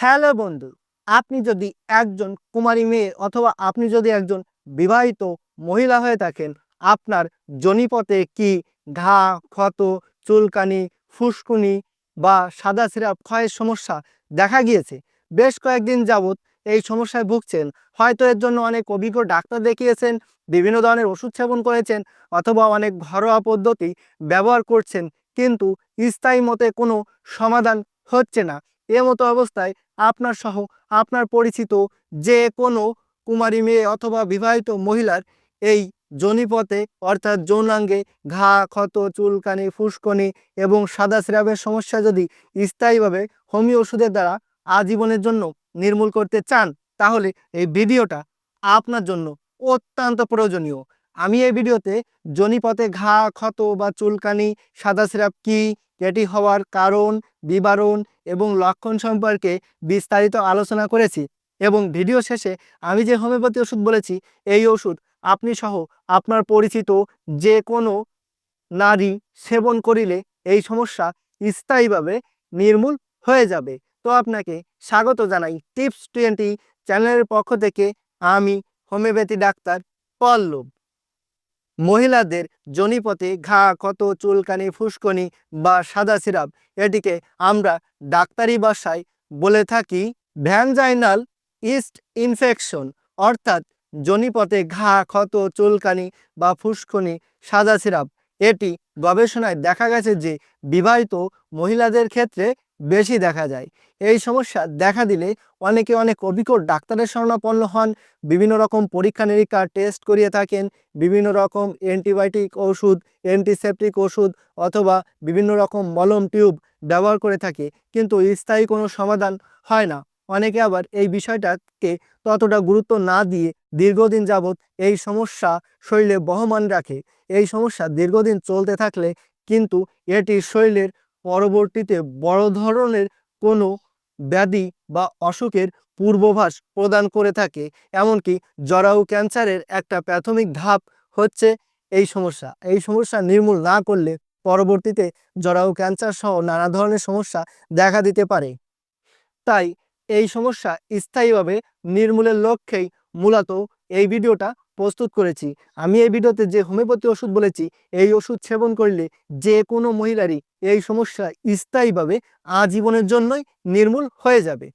Hello বন্ধু, আপনি যদি একজন কুমারী মেয়ে অথবা আপনি যদি একজন বিবাহিত মহিলা হয়ে থাকেন, আপনার জনিপথে কি ঘা, ক্ষত, চুলকানি, ফুসকুনি বা সাদা সিরাপ ক্ষয়ের সমস্যা দেখা গিয়েছে? বেশ কয়েকদিন যাবৎ এই সমস্যায় ভুগছেন। হয়তো এর জন্য অনেক অভিজ্ঞ ডাক্তার দেখিয়েছেন, বিভিন্ন ধরনের ওষুধ সেবন করেছেন অথবা অনেক ঘরোয়া পদ্ধতি ব্যবহার করছেন, কিন্তু স্থায়ী মতে কোনো সমাধান হচ্ছে না। এ মতো অবস্থায় আপনার সহ আপনার পরিচিত যে কোনো কুমারী মেয়ে অথবা বিবাহিত মহিলার এই জনিপথে, অর্থাৎ যৌনাঙ্গে ঘা, ক্ষত, চুলকানি, ফুসকনি এবং সাদা স্রাবের সমস্যা যদি স্থায়ীভাবে হোমিও ওষুধের দ্বারা আজীবনের জন্য নির্মূল করতে চান, তাহলে এই ভিডিওটা আপনার জন্য অত্যন্ত প্রয়োজনীয়। আমি এই ভিডিওতে জনিপথে ঘা, ক্ষত বা চুলকানি, সাদা স্রাব কি এটি হওয়ার কারণ, বিবরণ এবং লক্ষণ সম্পর্কে বিস্তারিত আলোচনা করেছি এবং ভিডিও শেষে আমি যে হোমিওপ্যাথি ওষুধ বলেছি, এই ওষুধ আপনি সহ আপনার পরিচিত যে কোনো নারী সেবন করিলে এই সমস্যা স্থায়ীভাবে নির্মূল হয়ে যাবে। তো আপনাকে স্বাগত জানাই টিপস টোয়েন্টি চ্যানেলের পক্ষ থেকে আমি হোমিওপ্যাথি ডাক্তার পল্লব। মহিলাদের জনিপথে ঘা, ক্ষত, চুলকানি, ফুসকনি বা সাদা সিরাপ, এটিকে আমরা ডাক্তারি ভাষায় বলে থাকি ভ্যানজাইনাল ইস্ট ইনফেকশন, অর্থাৎ জনিপথে ঘা, ক্ষত, চুলকানি বা ফুসকনি, সাদা সিরাপ। এটি গবেষণায় দেখা গেছে যে বিবাহিত মহিলাদের ক্ষেত্রে বেশি দেখা যায়। এই সমস্যা দেখা দিলে অনেকে অনেক অভিজ্ঞ ডাক্তারের শরণাপন্ন হন, বিভিন্ন রকম পরীক্ষা নিরীক্ষা টেস্ট করিয়ে থাকেন, বিভিন্ন রকম অ্যান্টিবায়োটিক ওষুধ অ্যান্টিসেপটিক ওষুধ অথবা বিভিন্ন রকম মলম টিউব ব্যবহার করে থাকে, কিন্তু স্থায়ী কোনো সমাধান হয় না। অনেকে আবার এই বিষয়টাকে ততটা গুরুত্ব না দিয়ে দীর্ঘদিন যাবৎ এই সমস্যা শরীরে বহমান রাখে। এই সমস্যা দীর্ঘদিন চলতে থাকলে কিন্তু এটি শরীরের পরবর্তীতে বড় ধরনের কোনো ব্যাধি বা অসুখের পূর্বভাস প্রদান করে থাকে। এমনকি জরায়ু ক্যান্সারের একটা প্রাথমিক ধাপ হচ্ছে এই সমস্যা। এই সমস্যা নির্মূল না করলে পরবর্তীতে জরায়ু ক্যান্সার সহ নানা ধরনের সমস্যা দেখা দিতে পারে। তাই এই সমস্যা স্থায়ীভাবে নির্মূলের লক্ষ্যেই মূলত এই ভিডিওটা প্রস্তুত করেছি। আমি এই ভিডিওতে যে হোমিওপ্যাথি ওষুধ বলেছি, এই ওষুধ সেবন করলে যে কোনো মহিলারই এই সমস্যা স্থায়ীভাবে আজীবনের জন্যই নির্মূল হয়ে যাবে।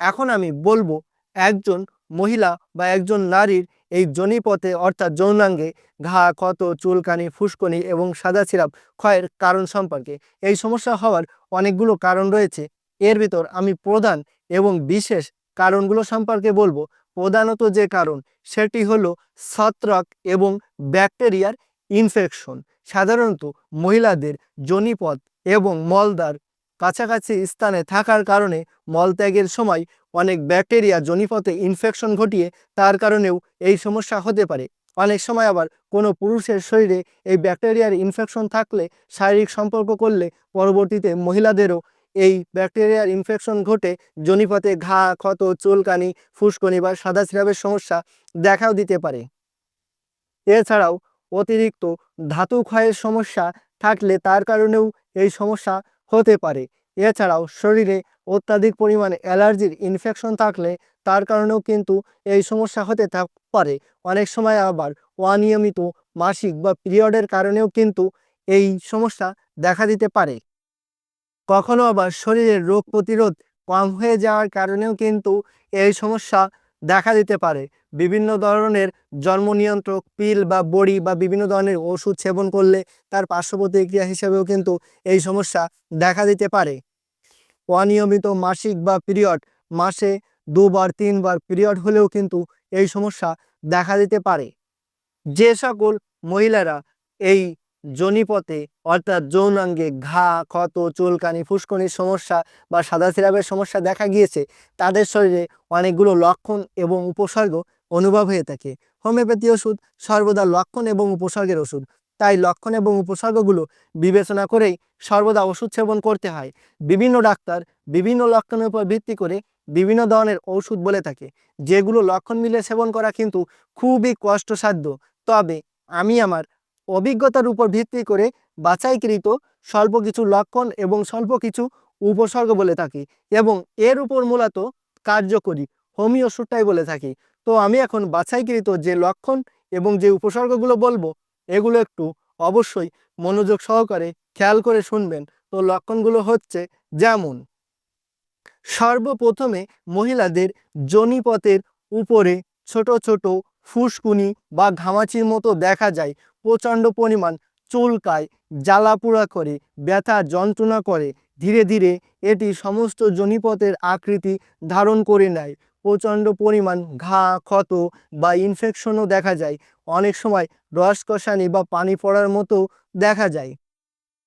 এখন আমি বলব, একজন মহিলা বা একজন নারীর এই জনিপথে অর্থাৎ যৌনাঙ্গে ঘা, ক্ষত, চুলকানি, ফুসকনি এবং সাদা সিরাপ ক্ষয়ের কারণ সম্পর্কে এই সমস্যা হওয়ার অনেকগুলো কারণ রয়েছে। এর ভিতর আমি প্রধান এবং বিশেষ কারণগুলো সম্পর্কে বলব। প্রধানত যে কারণ, সেটি হলো ছত্রাক এবং ব্যাকটেরিয়ার ইনফেকশন সাধারণত মহিলাদের জনিপথ এবং মলদার কাছাকাছি স্থানে থাকার কারণে মলত্যাগের সময় অনেক ব্যাকটেরিয়া জনিপথে ইনফেকশন ঘটিয়ে তার কারণেও এই সমস্যা হতে পারে। অনেক সময় আবার কোনো পুরুষের শরীরে এই ব্যাকটেরিয়ার ইনফেকশন থাকলে শারীরিক সম্পর্ক করলে পরবর্তীতে মহিলাদেরও এই ব্যাকটেরিয়ার ইনফেকশন ঘটে জনিপথে ঘা, ক্ষত, চুলকানি, ফুসকনি বা সাদা সিরাপের সমস্যা দেখাও দিতে পারে। এছাড়াও অতিরিক্ত ধাতু ক্ষয়ের সমস্যা থাকলে তার কারণেও এই সমস্যা হতে পারে। এছাড়াও শরীরে অত্যাধিক পরিমাণে অ্যালার্জির ইনফেকশন থাকলে তার কারণেও কিন্তু এই সমস্যা হতে পারে। অনেক সময় আবার অনিয়মিত মাসিক বা পিরিয়ডের কারণেও কিন্তু এই সমস্যা দেখা দিতে পারে। কখনো আবার শরীরের রোগ প্রতিরোধ কম হয়ে যাওয়ার কারণেও কিন্তু এই সমস্যা দেখা দিতে পারে। বিভিন্ন ধরনের জন্ম নিয়ন্ত্রক, পিল বা বড়ি বা বিভিন্ন ধরনের ওষুধ সেবন করলে তার পার্শ্ব প্রতিক্রিয়া হিসেবেও কিন্তু এই সমস্যা দেখা দিতে পারে। অনিয়মিত মাসিক বা পিরিয়ড, মাসে দুবার, তিনবার পিরিয়ড হলেও কিন্তু এই সমস্যা দেখা দিতে পারে। যে সকল মহিলারা এই জনিপথে অর্থাৎ যৌনাঙ্গে ঘা, ক্ষত, চুলকানি, ফুসকনির সমস্যা বা সাদা সিরাপের সমস্যা দেখা গিয়েছে, তাদের শরীরে অনেকগুলো লক্ষণ এবং উপসর্গ অনুভব হয়ে থাকে। হোমিওপ্যাথি ওষুধ সর্বদা লক্ষণ এবং উপসর্গের ওষুধ। তাই লক্ষণ এবং উপসর্গগুলো বিবেচনা করেই সর্বদা ওষুধ সেবন করতে হয়। বিভিন্ন ডাক্তার বিভিন্ন লক্ষণের উপর ভিত্তি করে বিভিন্ন ধরনের ওষুধ বলে থাকে, যেগুলো লক্ষণ মিলে সেবন করা কিন্তু খুবই কষ্টসাধ্য। তবে আমি আমার অভিজ্ঞতার উপর ভিত্তি করে বাছাইকৃত স্বল্প কিছু লক্ষণ এবং স্বল্প কিছু উপসর্গ বলে থাকি এবং এর উপর মূলত কার্যকরী হোমিও ওষুধটাই বলে থাকি। তো আমি এখন বাছাইকৃত যে লক্ষণ এবং যে উপসর্গগুলো বলব, এগুলো একটু অবশ্যই মনোযোগ সহকারে খেয়াল করে শুনবেন। তো লক্ষণগুলো হচ্ছে যেমন, সর্বপ্রথমে মহিলাদের জনিপথের উপরে ছোট ছোট ফুসকুনি বা ঘামাচির মতো দেখা যায়। প্রচণ্ড পরিমাণ চুলকায়, জ্বালাপোড়া করে, ব্যথা যন্ত্রণা করে, ধীরে ধীরে এটি সমস্ত জনিপথের আকৃতি ধারণ করে নেয়। প্রচণ্ড পরিমাণ ঘা, ক্ষত বা ইনফেকশনও দেখা যায়। অনেক সময় রসকষানি বা পানি পড়ার মতো দেখা যায়।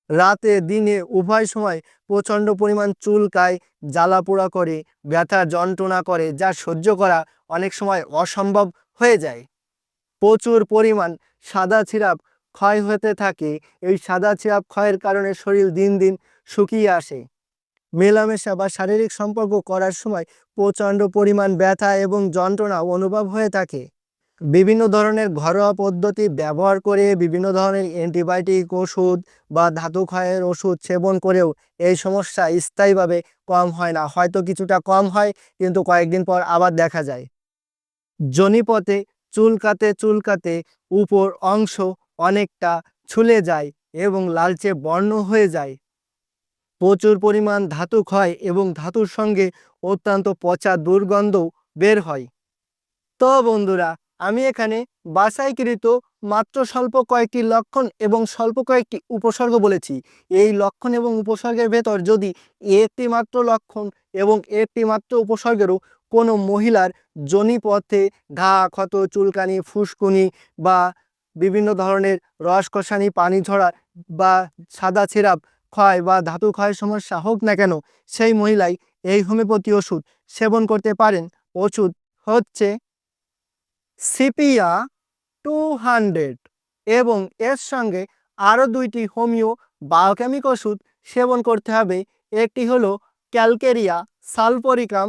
রাতে, দিনে, উভয় সময় প্রচণ্ড পরিমাণ চুলকায়, জ্বালাপোড়া করে, ব্যথা যন্ত্রণা করে, যা সহ্য করা অনেক সময় অসম্ভব হয়ে যায়। প্রচুর পরিমাণ সাদা ছিরাপ ক্ষয় হতে থাকে। এই সাদা ছিরাপ ক্ষয়ের কারণে শরীর দিন দিন শুকিয়ে আসে। মেলামেশা বা শারীরিক সম্পর্ক করার সময় প্রচণ্ড পরিমাণ ব্যথা এবং যন্ত্রণা অনুভব হয়ে থাকে। বিভিন্ন ধরনের ঘরোয়া পদ্ধতি ব্যবহার করে বিভিন্ন ধরনের অ্যান্টিবায়োটিক ওষুধ বা ধাতু ক্ষয়ের ওষুধ সেবন করেও এই সমস্যা স্থায়ীভাবে কম হয় না। হয়তো কিছুটা কম হয়, কিন্তু কয়েকদিন পর আবার দেখা যায়। জনিপথে চুলকাতে চুলকাতে উপর অংশ অনেকটা ছুলে যায় এবং লালচে বর্ণ হয়ে যায়। প্রচুর পরিমাণ ধাতু ক্ষয় এবং ধাতুর সঙ্গে অত্যন্ত পচা দুর্গন্ধ বের হয়। তো বন্ধুরা, আমি এখানে বাছাইকৃত মাত্র স্বল্প কয়েকটি লক্ষণ এবং স্বল্প কয়েকটি উপসর্গ বলেছি। এই লক্ষণ এবং উপসর্গের ভেতর যদি একটি মাত্র লক্ষণ এবং একটি মাত্র উপসর্গেরও কোনো মহিলার জনিপথে ঘা, ক্ষত, চুলকানি, ফুসকুনি বা বিভিন্ন ধরনের রসকষানি পানি ঝরা বা সাদা ছিরাপ ক্ষয় বা ধাতু ক্ষয়ের সমস্যা হোক না কেন, সেই মহিলাই এই হোমিওপ্যাথি ওষুধ সেবন করতে পারেন। ওষুধ হচ্ছে সিপিয়া টু হান্ড্রেড এবং এর সঙ্গে আরও দুইটি হোমিও বায়োকেমিক ওষুধ সেবন করতে হবে। একটি হলো ক্যালকেরিয়া সালফোরিকাম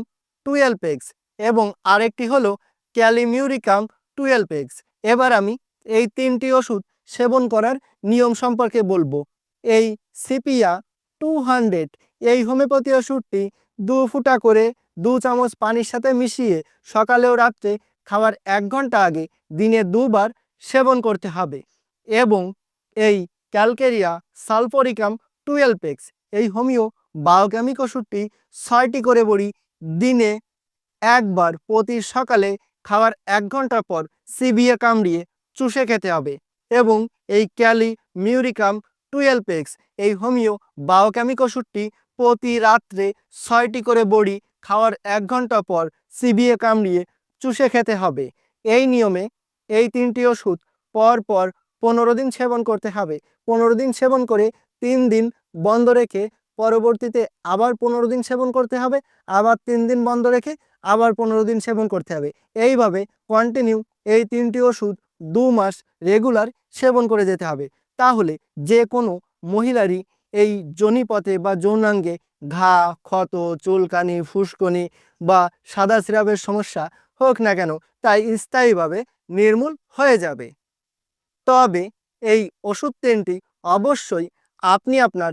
টুয়েলভ এক্স এবং আরেকটি হলো ক্যালিমিউরিকাম টুয়েলভ এক্স এবার আমি এই তিনটি ওষুধ সেবন করার নিয়ম সম্পর্কে বলব। এই সিপিয়া টু হান্ড্রেড এই হোমিওপ্যাথি ওষুধটি দু ফুটা করে দু চামচ পানির সাথে মিশিয়ে সকালে ও রাত্রে খাওয়ার এক ঘণ্টা আগে দিনে দুবার সেবন করতে হবে। এবং এই ক্যালকেরিয়া সালফোরিকাম টুয়েলভ এক্স এই হোমিও বায়োকেমিক ওষুধটি ছয়টি করে বড়ি দিনে একবার প্রতি সকালে খাওয়ার এক ঘণ্টা পর সিবিএ কামড়িয়ে চুষে খেতে হবে এবং এই ক্যালি মিউরিকাম টুয়েলভ এক্স, এই হোমিও বায়োকেমিক ওষুধটি প্রতি রাত্রে ছয়টি করে বড়ি খাওয়ার এক ঘণ্টা পর সিবিএ কামড়িয়ে চুষে খেতে হবে। এই নিয়মে এই তিনটি ওষুধ পর পর পনেরো দিন সেবন করতে হবে। পনেরো দিন সেবন করে তিন দিন বন্ধ রেখে পরবর্তীতে আবার পনেরো দিন সেবন করতে হবে, আবার তিন দিন বন্ধ রেখে আবার পনেরো দিন সেবন করতে হবে। এইভাবে কন্টিনিউ এই তিনটি ওষুধ দু মাস রেগুলার সেবন করে যেতে হবে। তাহলে যে কোনো মহিলারই এই জনিপথে বা যৌনাঙ্গে ঘা, ক্ষত, চুলকানি, ফুসকনি বা সাদা সিরাপের সমস্যা হোক না কেন, তাই স্থায়ীভাবে নির্মূল হয়ে যাবে। তবে এই ওষুধ তিনটি অবশ্যই আপনি আপনার